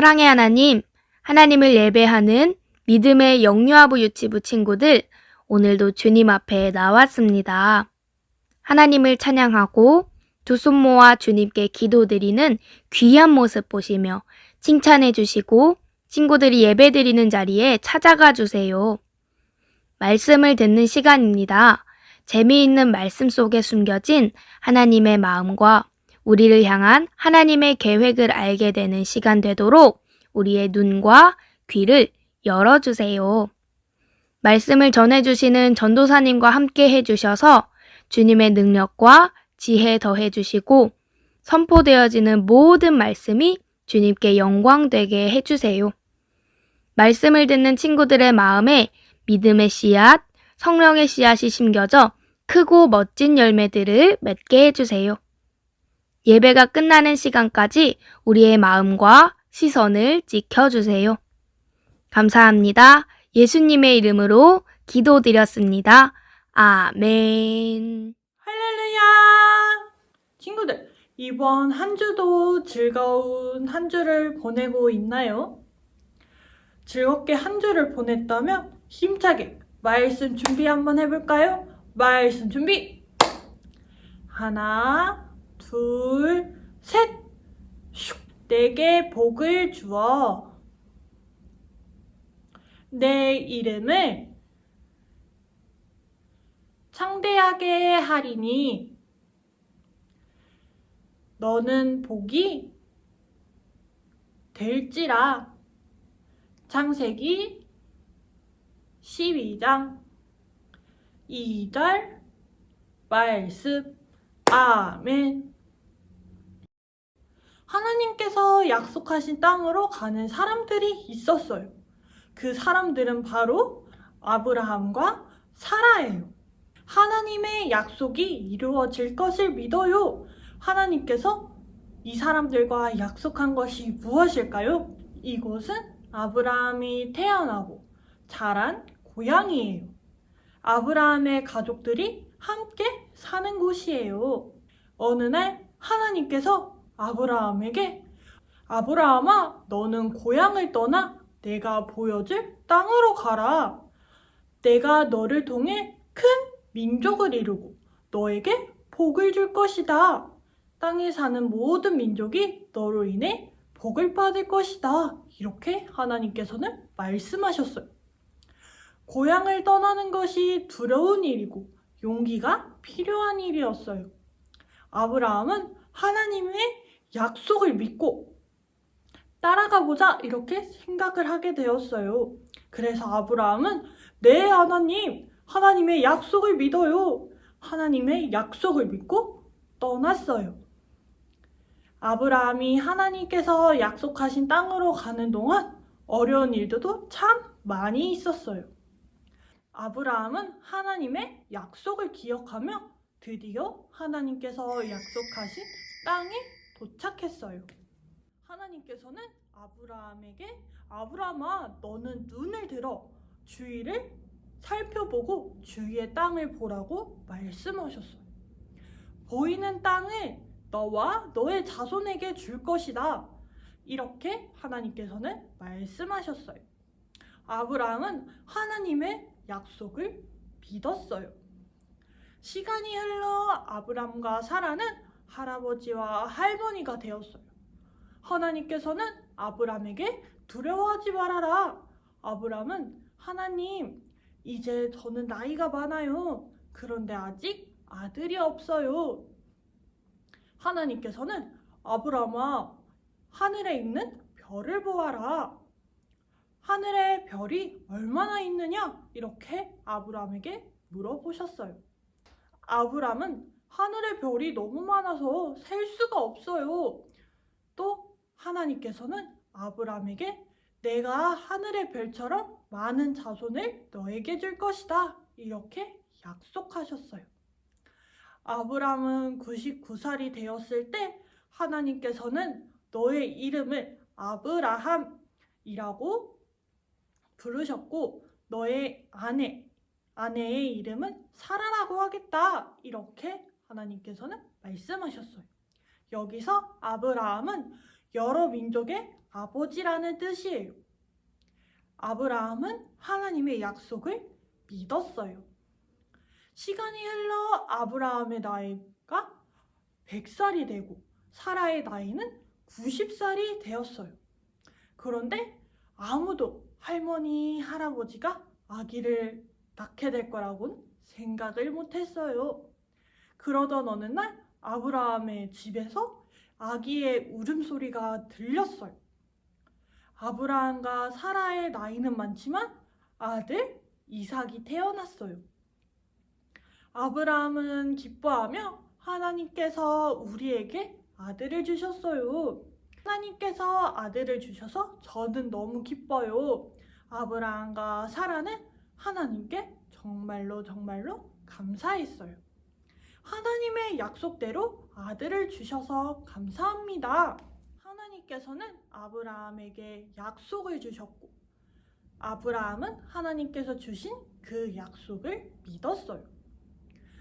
사랑의 하나님, 하나님을 예배하는 믿음의 영유아부 유치부 친구들, 오늘도 주님 앞에 나왔습니다. 하나님을 찬양하고 두 손 모아 주님께 기도드리는 귀한 모습 보시며 칭찬해 주시고 친구들이 예배 드리는 자리에 찾아가 주세요. 말씀을 듣는 시간입니다. 재미있는 말씀 속에 숨겨진 하나님의 마음과 우리를 향한 하나님의 계획을 알게 되는 시간 되도록 우리의 눈과 귀를 열어주세요. 말씀을 전해주시는 전도사님과 함께 해주셔서 주님의 능력과 지혜 더해주시고 선포되어지는 모든 말씀이 주님께 영광되게 해주세요. 말씀을 듣는 친구들의 마음에 믿음의 씨앗, 성령의 씨앗이 심겨져 크고 멋진 열매들을 맺게 해주세요. 예배가 끝나는 시간까지 우리의 마음과 시선을 지켜주세요. 감사합니다. 예수님의 이름으로 기도드렸습니다. 아멘. 할렐루야! 친구들, 이번 한 주도 즐거운 한 주를 보내고 있나요? 즐겁게 한 주를 보냈다면 힘차게 말씀 준비 한번 해볼까요? 말씀 준비! 하나, 둘, 셋! 슉! 내게 복을 주어. 내 이름을 창대하게 하리니 너는 복이 될지라 창세기 12장 2절 말씀 아멘 하나님께서 약속하신 땅으로 가는 사람들이 있었어요. 그 사람들은 바로 아브라함과 사라예요. 하나님의 약속이 이루어질 것을 믿어요. 하나님께서 이 사람들과 약속한 것이 무엇일까요? 이곳은 아브라함이 태어나고 자란 고향이에요. 아브라함의 가족들이 함께 사는 곳이에요. 어느 날 하나님께서 아브라함에게 아브라함아, 너는 고향을 떠나 내가 보여줄 땅으로 가라. 내가 너를 통해 큰 민족을 이루고 너에게 복을 줄 것이다. 땅에 사는 모든 민족이 너로 인해 복을 받을 것이다. 이렇게 하나님께서는 말씀하셨어요. 고향을 떠나는 것이 두려운 일이고 용기가 필요한 일이었어요. 아브라함은 하나님의 약속을 믿고 따라가 보자 이렇게 생각을 하게 되었어요. 그래서 아브라함은 네 하나님 하나님의 약속을 믿어요. 하나님의 약속을 믿고 떠났어요. 아브라함이 하나님께서 약속하신 땅으로 가는 동안 어려운 일들도 참 많이 있었어요. 아브라함은 하나님의 약속을 기억하며 드디어 하나님께서 약속하신 땅에 도착했어요. 하나님께서는 아브라함에게 아브라함아 너는 눈을 들어 주위를 살펴보고 주위의 땅을 보라고 말씀하셨어요. 보이는 땅을 너와 너의 자손에게 줄 것이다. 이렇게 하나님께서는 말씀하셨어요. 아브라함은 하나님의 약속을 믿었어요. 시간이 흘러 아브람과 사라는 할아버지와 할머니가 되었어요. 하나님께서는 아브람에게 두려워하지 말아라. 아브람은 하나님, 이제 저는 나이가 많아요. 그런데 아직 아들이 없어요. 하나님께서는 아브람아, 하늘에 있는 별을 보아라. 하늘에 별이 얼마나 있느냐? 이렇게 아브람에게 물어보셨어요. 아브람은 하늘의 별이 너무 많아서 셀 수가 없어요. 또 하나님께서는 아브람에게 내가 하늘의 별처럼 많은 자손을 너에게 줄 것이다. 이렇게 약속하셨어요. 아브람은 99살이 되었을 때 하나님께서는 너의 이름을 아브라함이라고 부르셨고 너의 아내, 아내의 이름은 사라라고 하겠다. 이렇게 하나님께서는 말씀하셨어요. 여기서 아브라함은 여러 민족의 아버지라는 뜻이에요. 아브라함은 하나님의 약속을 믿었어요. 시간이 흘러 아브라함의 나이가 100살이 되고 사라의 나이는 90살이 되었어요. 그런데 아무도 할머니, 할아버지가 아기를 낳게 될 거라고는 생각을 못 했어요. 그러던 어느 날 아브라함의 집에서 아기의 울음소리가 들렸어요. 아브라함과 사라의 나이는 많지만 아들 이삭이 태어났어요. 아브라함은 기뻐하며 하나님께서 우리에게 아들을 주셨어요. 하나님께서 아들을 주셔서 저는 너무 기뻐요. 아브라함과 사라는 하나님께 정말로 정말로 감사했어요. 하나님의 약속대로 아들을 주셔서 감사합니다. 하나님께서는 아브라함에게 약속을 주셨고, 아브라함은 하나님께서 주신 그 약속을 믿었어요.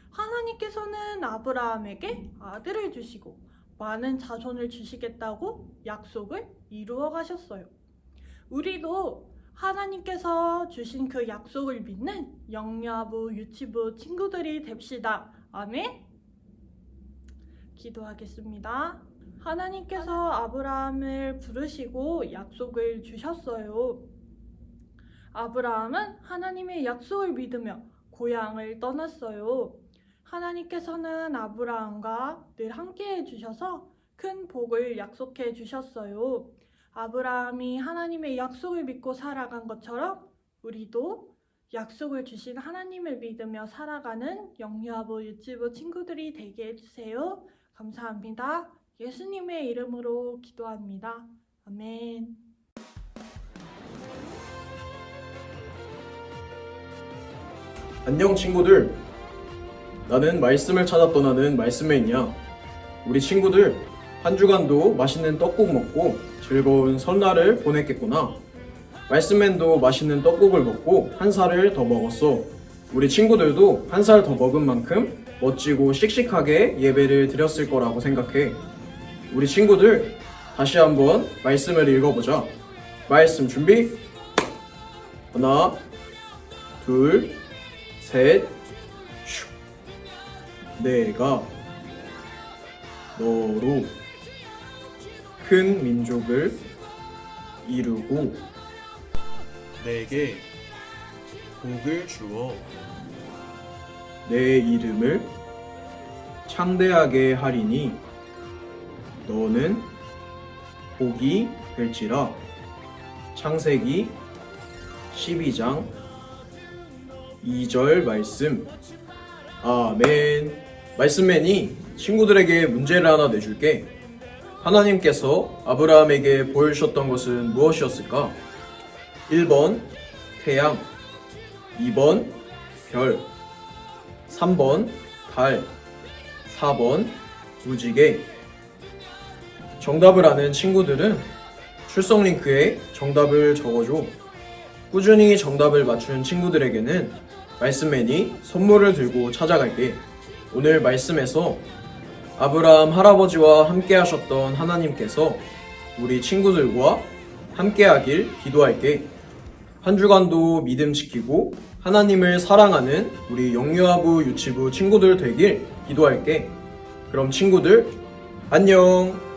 하나님께서는 아브라함에게 아들을 주시고, 많은 자손을 주시겠다고 약속을 이루어 가셨어요. 우리도 하나님께서 주신 그 약속을 믿는 영야부 유치부 친구들이 됩시다. 아멘. 기도하겠습니다. 하나님께서 아브라함을 부르시고 약속을 주셨어요. 아브라함은 하나님의 약속을 믿으며 고향을 떠났어요. 하나님께서는 아브라함과 늘 함께 해주셔서 큰 복을 약속해 주셨어요. 아브라함이 하나님의 약속을 믿고 살아간 것처럼 우리도 약속을 주신 하나님을 믿으며 살아가는 영유아부 유치부 친구들이 되게 해주세요. 감사합니다. 예수님의 이름으로 기도합니다. 아멘. 안녕 친구들. 나는 말씀을 찾아 떠나는 말씀맨이야. 우리 친구들 한 주간도 맛있는 떡국 먹고 즐거운 설날을 보냈겠구나. 말씀맨도 맛있는 떡국을 먹고 한 살을 더 먹었어. 우리 친구들도 한 살 더 먹은 만큼 멋지고 씩씩하게 예배를 드렸을 거라고 생각해. 우리 친구들 다시 한번 말씀을 읽어보자. 말씀 준비. 하나, 둘, 셋, 슉. 내가 너로 큰 민족을 이루고 내게 복을 주어 내 이름을 창대하게 하리니 너는 복이 될지라. 창세기 12장 2절 말씀. 아멘. 말씀맨이 친구들에게 문제를 하나 내줄게. 하나님께서 아브라함에게 보여주셨던 것은 무엇이었을까? 1번 태양 2번 별 3번 달 4번 무지개. 정답을 아는 친구들은 출석 링크에 정답을 적어줘. 꾸준히 정답을 맞춘 친구들에게는 말씀맨이 선물을 들고 찾아갈게. 오늘 말씀에서 아브라함 할아버지와 함께 하셨던 하나님께서 우리 친구들과 함께 하길 기도할게 한 주간도 믿음 지키고 하나님을 사랑하는 우리 영유아부 유치부 친구들 되길 기도할게. 그럼 친구들, 안녕!